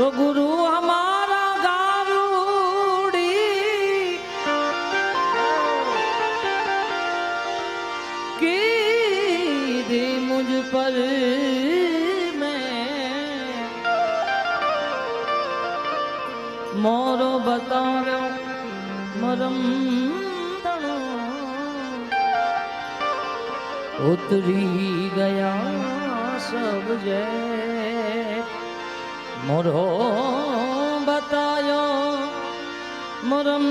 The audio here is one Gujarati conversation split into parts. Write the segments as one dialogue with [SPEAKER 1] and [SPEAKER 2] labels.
[SPEAKER 1] તો ગુરુ હમારા ગારૂડી. કીધી મુજ પર મોરો બતાવ્યો મરમ ઉતરી ગયા સબ જય મોરો બતાયો મોરમ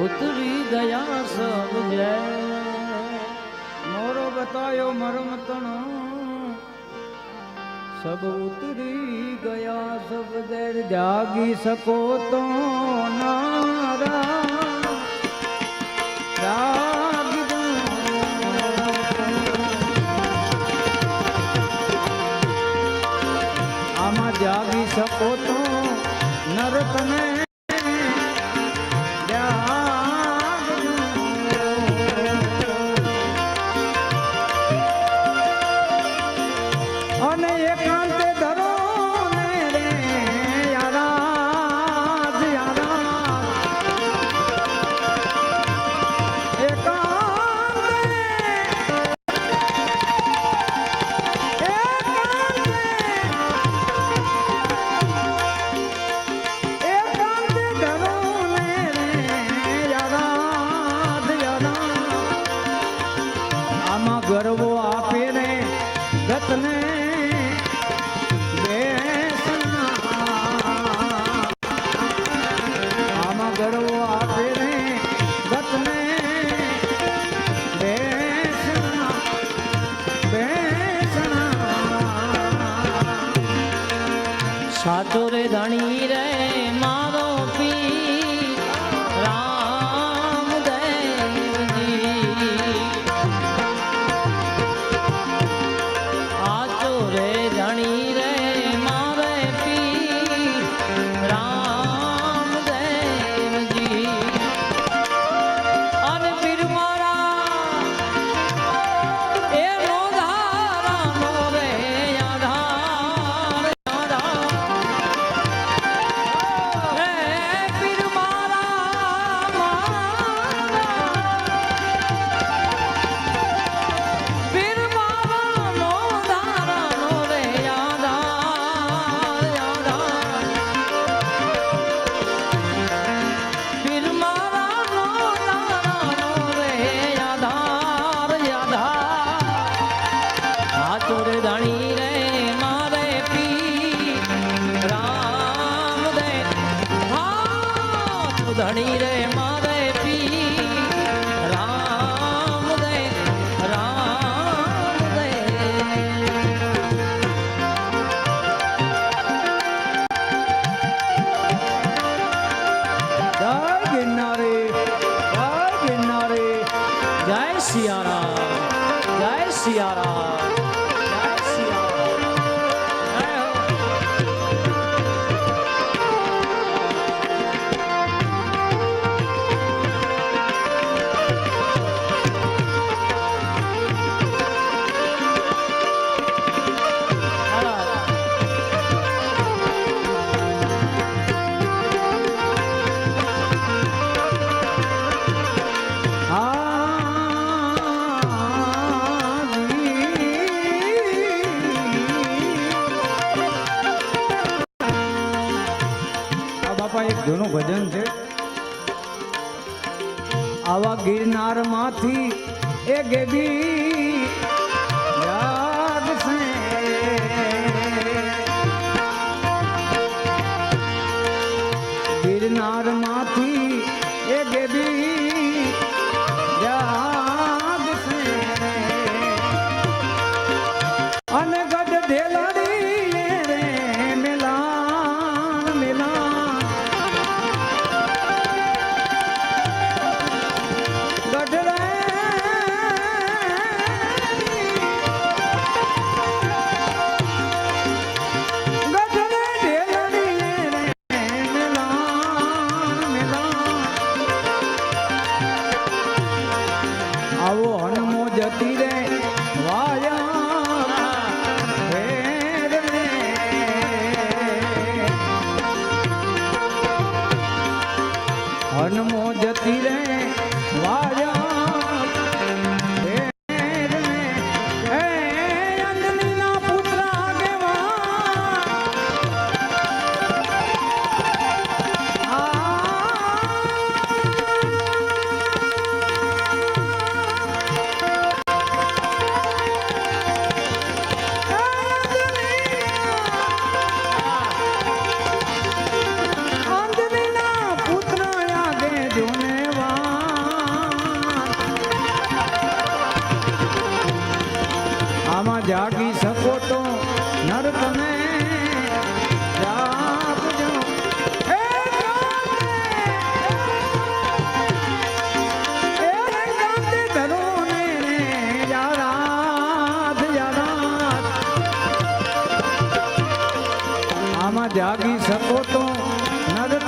[SPEAKER 1] ઉતરી ગયા સબ જય
[SPEAKER 2] મોરો બતાયો મરમ તણો સબ ઉતરી ગયા સબ જય જાગી શકો તો ના
[SPEAKER 1] ધણી રે મારે પી. રામ દે ધણી
[SPEAKER 2] હારમાંથી એ ગેબી હનમો જતી રે
[SPEAKER 1] વાજા જાગી શકો તો નર તમે જાગી શકો તો નર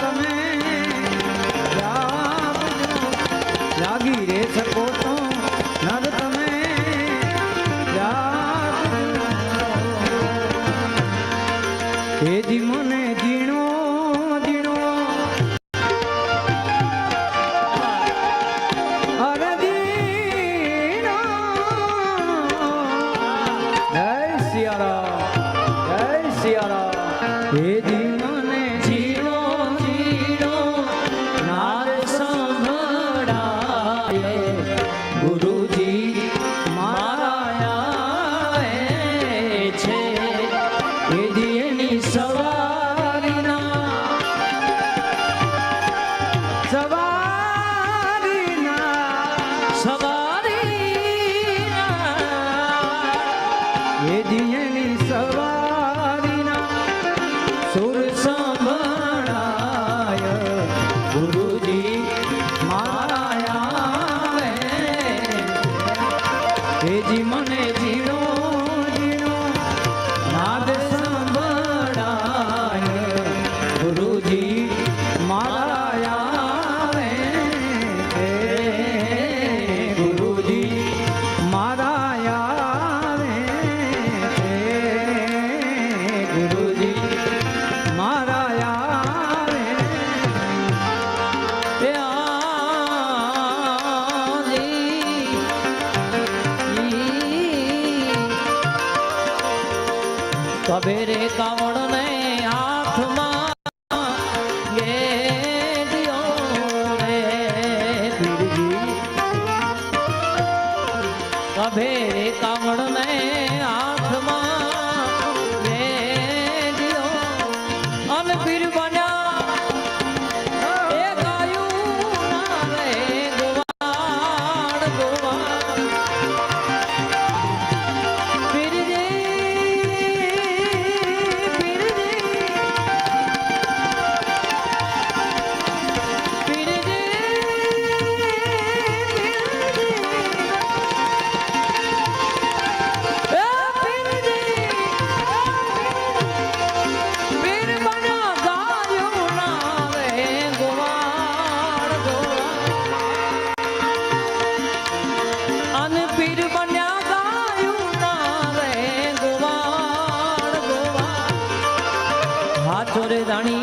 [SPEAKER 3] দাঁড়িয়ে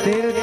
[SPEAKER 3] तेरे